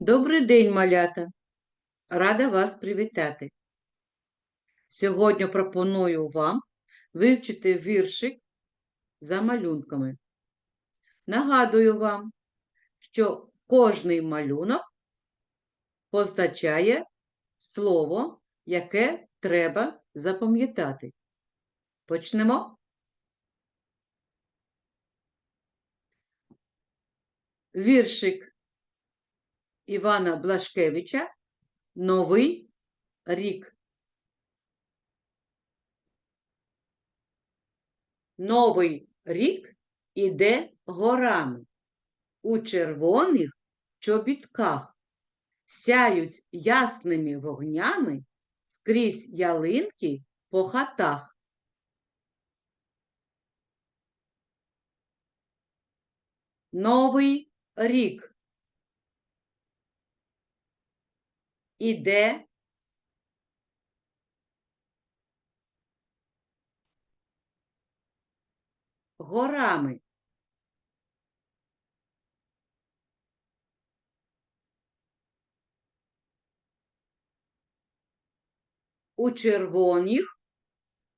Добрий день, малята! Рада вас привітати. Сьогодні пропоную вам вивчити віршик за малюнками. Нагадую вам, що кожний малюнок позначає слово, яке треба запам'ятати. Почнемо. Віршик Івана Блашкевича Новий рік. Новий рік іде горами. У червоних чобітках сяють ясними вогнями скрізь ялинки по хатах. Новий рік. Іде горами. У червоних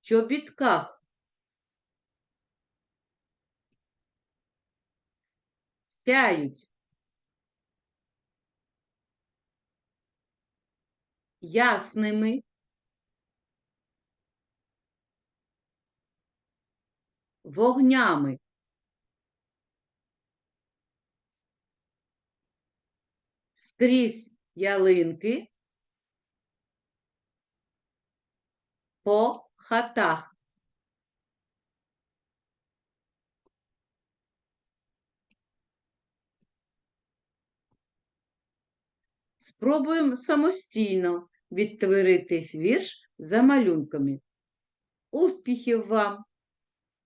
чобітках. Сяють ясними вогнями. Скрізь ялинки по хатах. Спробуємо самостійно відтворити вірш за малюнками. Успіхів вам!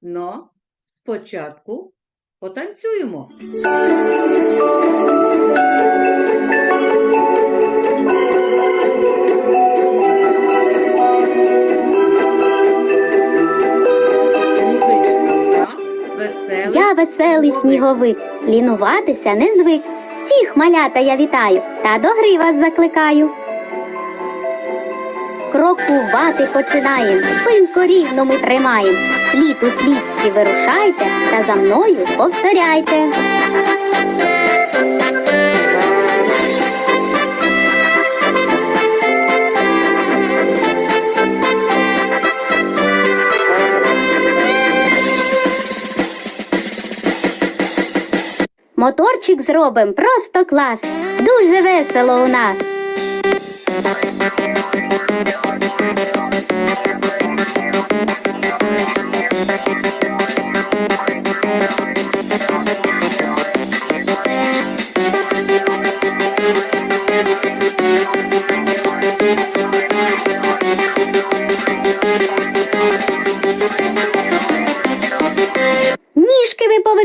Но спочатку потанцюємо. Я веселий сніговик, лінуватися не звик. Всіх малята я вітаю та до гри вас закликаю. Крокувати починаєм, спинку рівно ми тримаєм. Слід у слід всі вирушайте та за мною повторяйте. Моторчик зробим просто клас. Дуже весело у нас. Thank ви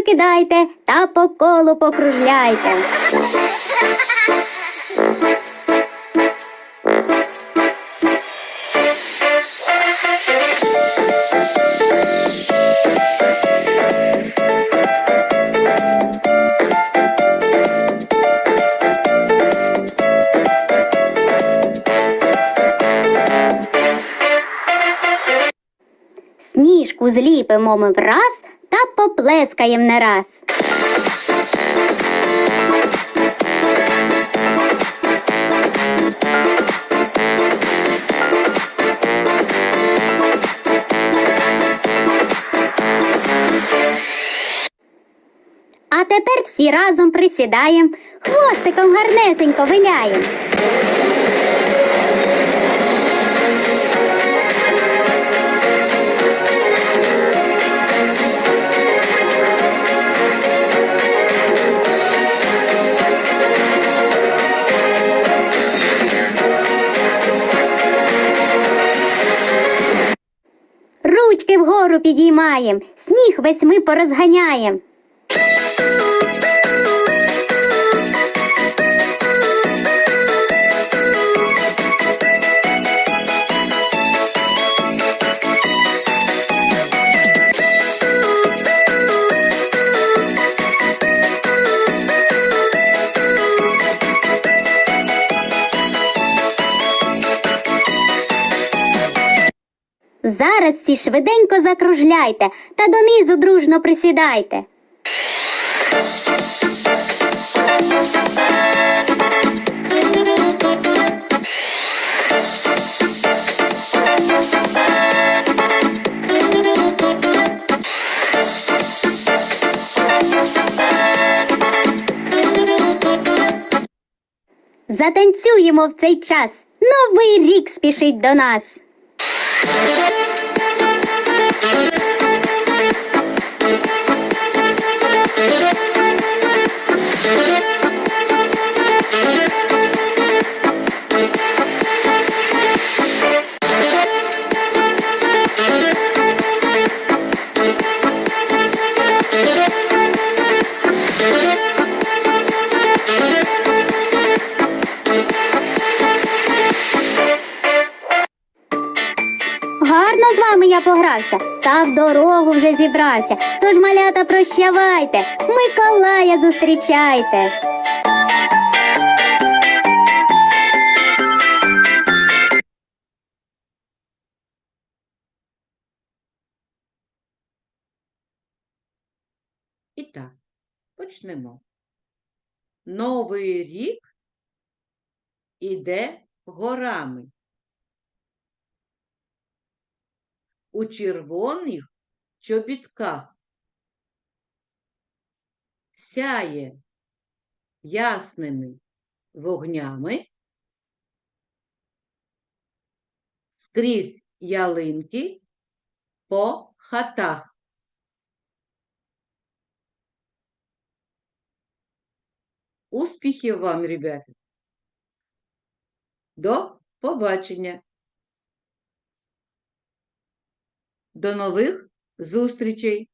повикидайте та по колу покружляйте. Сніжку зліпимо ми враз та поплескаєм не раз. А тепер всі разом присідаєм, хвостиком гарнесенько виляєм. Вгору підіймаєм, сніг весь ми порозганяєм. Всі швиденько закружляйте та донизу дружно присідайте. Затанцюємо в цей час. Новий рік спішить до нас. Гарно з вами я погрався, та в дорогу вже зібрався. Тож, малята, прощавайте, Миколая зустрічайте. І так, почнемо. Новий рік іде горами. У червоних чобітках сяє ясними вогнями скрізь ялинки по хатах. Успіхів вам, ребята! До побачення! До нових зустрічей!